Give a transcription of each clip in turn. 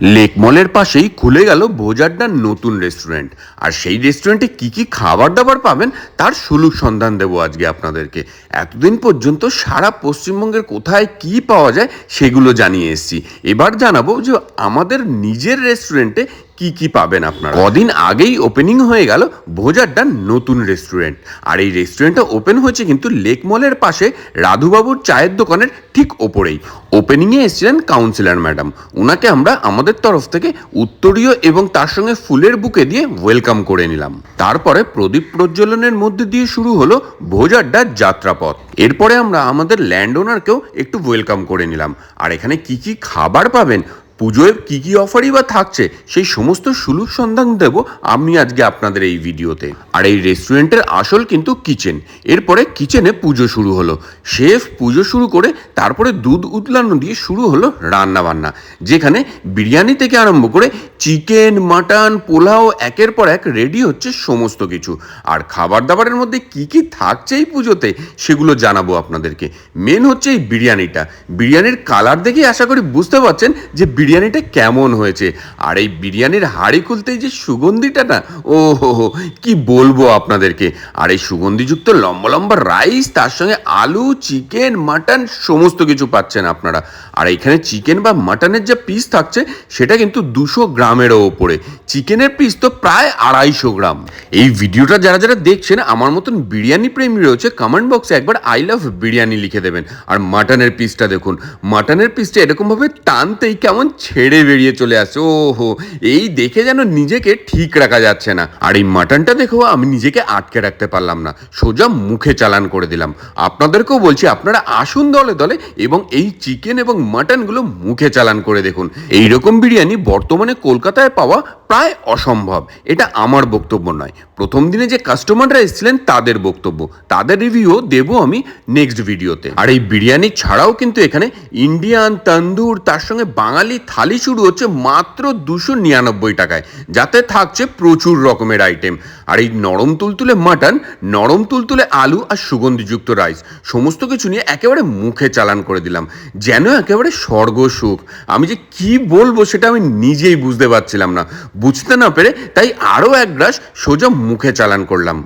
Lake মলের পাশেই খুলে গেল ভোজাড্ডার নতুন রেস্টুরেন্ট আর সেই রেস্টুরেন্টে কি কি খাবার দাবার পাবেন, তার সুলুক সন্ধান দেব আজকে আপনাদেরকে। এতদিন পর্যন্ত সারা পশ্চিমবঙ্গের কোথায় কি পাওয়া যায়, সেগুলো জানিয়ে এসছি। এবার জানাব যে আমাদের নিজের রেস্টুরেন্টে কি কি পাবেন আপনারা? কদিন আগেই ওপেনিং হয়ে গেল ভোজাড্ডার নতুন রেস্টুরেন্ট আর এই রেস্টুরেন্টটা ওপেন হয়েছে কিন্তু লেক মলের পাশে রাধুবাবুর চায়ের দোকানের ঠিক ওপরেই। ওপেনিংয়ে এসেছিলেন কাউন্সিলর ম্যাডাম ওনাকে আমরা আমাদের তরফ থেকে উত্তরীয় এবং তার সঙ্গে ফুলের বুকে দিয়ে ওয়েলকাম করে নিলাম। তারপরে প্রদীপ প্রজ্বলনের মধ্যে দিয়ে শুরু হলো ভোজাড্ডার যাত্রাপথ। এরপরে আমরা আমাদের ল্যান্ড ওনারকেও একটু ওয়েলকাম করে নিলাম। আর এখানে কি কি খাবার পাবেন পুজোয় কী কী অফারই বা থাকছে, সেই সমস্ত সুলুক সন্ধান দেব আমি আজকে আপনাদের এই ভিডিওতে। আর এই রেস্টুরেন্টের আসল কিন্তু কিচেন এরপরে কিচেনে পুজো শুরু হলো। শেফ পুজো শুরু করে তারপরে দুধ উতলানো দিয়ে শুরু হলো রান্না বান্না যেখানে বিরিয়ানি থেকে আরম্ভ করে চিকেন মাটন পোলাও একের পর এক রেডি হচ্ছে সমস্ত কিছু। আর খাবার দাবারের মধ্যে কি কি থাকছে এই পুজোতে, সেগুলো জানাব আপনাদেরকে। মেন হচ্ছে এই বিরিয়ানিটা। বিরিয়ানির কালার দেখেই আশা করি বুঝতে পারছেন যে বিরিয়ানিটা কেমন হয়েছে? আর এই বিরিয়ানির হাড়ি খুলতেই যে সুগন্ধিটা না ও হো হো কি বলব আপনাদেরকে? আর এই সুগন্ধিযুক্ত লম্বা লম্বা রাইস, তার সঙ্গে আলু, চিকেন, মাটন, সমস্ত কিছু পাচ্ছেন আপনারা। আর এখানে চিকেন বা মাটনের যে পিস থাকছে, সেটা কিন্তু দুশো গ্রামেরও ওপরে। চিকেনের পিস তো প্রায় আড়াইশো গ্রাম। এই ভিডিওটা যারা যারা দেখছেন, আমার মতন বিরিয়ানি প্রেমী রয়েছে কমেন্ট বক্সে একবার আই লাভ বিরিয়ানি লিখে দেবেন। আর মাটনের পিসটা দেখুন। মাটনের পিসটা এরকমভাবে টানতেই কেমন ছেড়ে বেরিয়ে চলে আসছে। ও হো এই দেখে যেন নিজেকে ঠিক রাখা যাচ্ছে না। আর এই মাটনটা দেখেও আমি নিজেকে আটকে রাখতে পারলাম না। সোজা মুখে চালান করে দিলাম। আপনাদেরকেও বলছি, আপনারা আসুন দলে দলে এবং এই চিকেন এবং মাটনগুলো মুখে চালান করে দেখুন। এই রকম বিরিয়ানি বর্তমানে কলকাতায় পাওয়া প্রায় অসম্ভব। এটা আমার বক্তব্য নয়। প্রথম দিনে যে কাস্টমাররা এসেছিলেন, তাদের বক্তব্য। তাদের রিভিউও দেবো আমি নেক্সট ভিডিওতে। আর এই বিরিয়ানি ছাড়াও কিন্তু এখানে ইন্ডিয়ান তন্দুর, তার সঙ্গে বাঙালি থালি শুরু হচ্ছে মাত্র দুশো নিরানব্বই টাকায়। যাতে থাকছে প্রচুর রকমের আইটেম আর এই নরম তুলতুলে মাটন নরম তুলতুলে আলু আর সুগন্ধিযুক্ত রাইস সমস্ত কিছু নিয়ে একেবারে মুখে চালান করে দিলাম। যেন একেবারে স্বর্গ সুখ। আমি যে কি বলব সেটা আমি নিজেই বুঝতে পারছিলাম না। বুঝতে না পেরে তাই আরও এক গ্রাস সোজা মুখে চালান করলাম।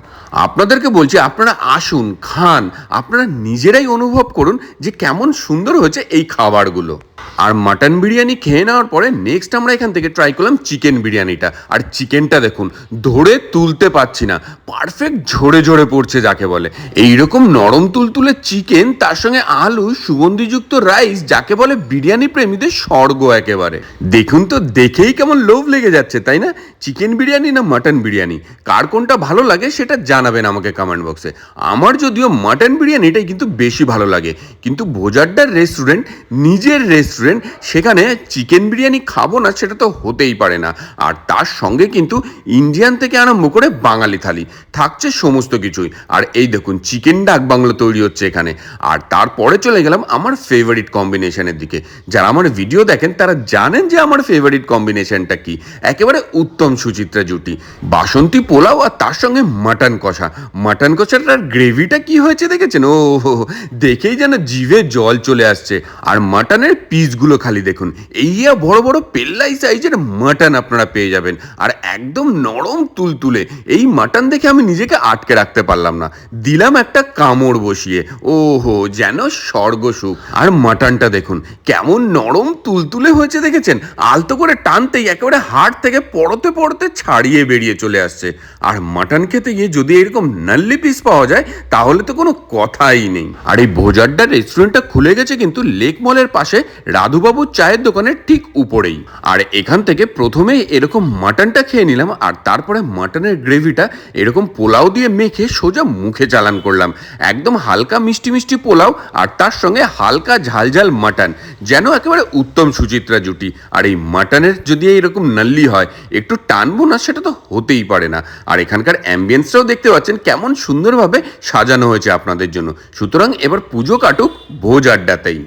আপনাদেরকে বলছি, আপনারা আসুন, খান। আপনারা নিজেরাই অনুভব করুন যে কেমন সুন্দর হয়েছে এই খাবারগুলো। আর মাটন বিরিয়ানি খেয়ে নেওয়ার পরে নেক্সট আমরা এখান থেকে ট্রাই করলাম চিকেন বিরিয়ানিটা। আর চিকেনটা দেখুন, ধরে তুলতে পারছি না। পারফেক্ট ঝরে ঝরে পড়ছে যাকে বলে। এইরকম নরম তুলতুলে চিকেন তার সঙ্গে আলু, সুগন্ধিযুক্ত রাইস যাকে বলে বিরিয়ানি প্রেমীদের স্বর্গ একেবারে। দেখুন তো, দেখেই কেমন লোভ লেগে যাচ্ছে, তাই না? চিকেন বিরিয়ানি না মাটন বিরিয়ানি? কার কোনটা ভালো লাগে সেটা জানাবেন আমাকে কমেন্ট বক্সে আমার যদিও মাটন বিরিয়ানিটাই কিন্তু বেশি ভালো লাগে। কিন্তু ভোজাড্ডার রেস্টুরেন্ট নিজের রেস্টুরেন্ট সেখানে চিকেন বিরিয়ানি খাব না সেটা তো হতেই পারে না। আর তার সঙ্গে কিন্তু ইন্ডিয়ান থেকে আরম্ভ করে বাঙালি থালি, থাকছে সমস্ত কিছুই। আর এই দেখুন, চিকেন ডাক বাংলো তৈরি হচ্ছে এখানে। আর তারপরে চলে গেলাম আমার ফেভারিট কম্বিনেশনের দিকে। যারা আমার ভিডিও দেখেন, তারা জানেন যে আমার ফেভারিট কম্বিনেশনটা কি। একেবারে উত্তম সুচিত্রা জুটি। বাসন্তী পোলাও আর তার সঙ্গে মাটন কষা। মাটন কষাটার গ্রেভিটা কি হয়েছে দেখেছেন? ও দেখেই যেন জিভে জল চলে আসছে। আর মাটনের পিসগুলো খালি দেখুন। এইয়া বড় বড় পেল্লাই সাইজের মাটন আপনারা পেয়ে যাবেন। আর একদম নরম তুলতুলে, এই মাটন দেখে আমি নিজেকে আটকে রাখতে পারলাম না। দিলাম একটা কামড় বসিয়ে। ও হো যেন স্বর্গ সুখ। আর মাটনটা দেখুন, কেমন নরম তুলতুলে হয়েছে দেখেছেন? আলতো করে টানতেই একেবারে হাড় থেকে পড়তে পড়তে ছাড়িয়ে বেরিয়ে চলে আসছে। আর মাটন খেতে গিয়ে যদি এরকম নাল্লি পিস পাওয়া যায়, তাহলে তো কোনো কথাই নেই। আর এই ভোজাড্ডা রেস্টুরেন্টটা খুলে গেছে কিন্তু লেক মলের পাশে রাধুবাবুর চায়ের দোকানের ঠিক উপরেই। আর এখান থেকে প্রথমেই এরকম মাটনটা খেয়ে নিলাম, আর তারপরে মাটনের গ্রেভিটা এরকম পোলাও দিয়ে মেখে সোজা মুখে চালান করলাম। একদম হালকা মিষ্টি মিষ্টি পোলাও, আর তার সঙ্গে হালকা ঝালঝাল মাটন, যেন একেবারে উত্তম সুচিত্রা জুটি। আর এই মাটনের যদি এরকম নাল্লি হয়, একটু টানবো না সেটা তো হতেই পারে না। আর এখানকার অ্যাম্বিয়েন্সটাও দেখতে পাচ্ছেন, কেমন সুন্দরভাবে সাজানো হয়েছে আপনাদের জন্য। সুতরাং এবার পুজো কাটুক, ভোজ আড্ডাতেই।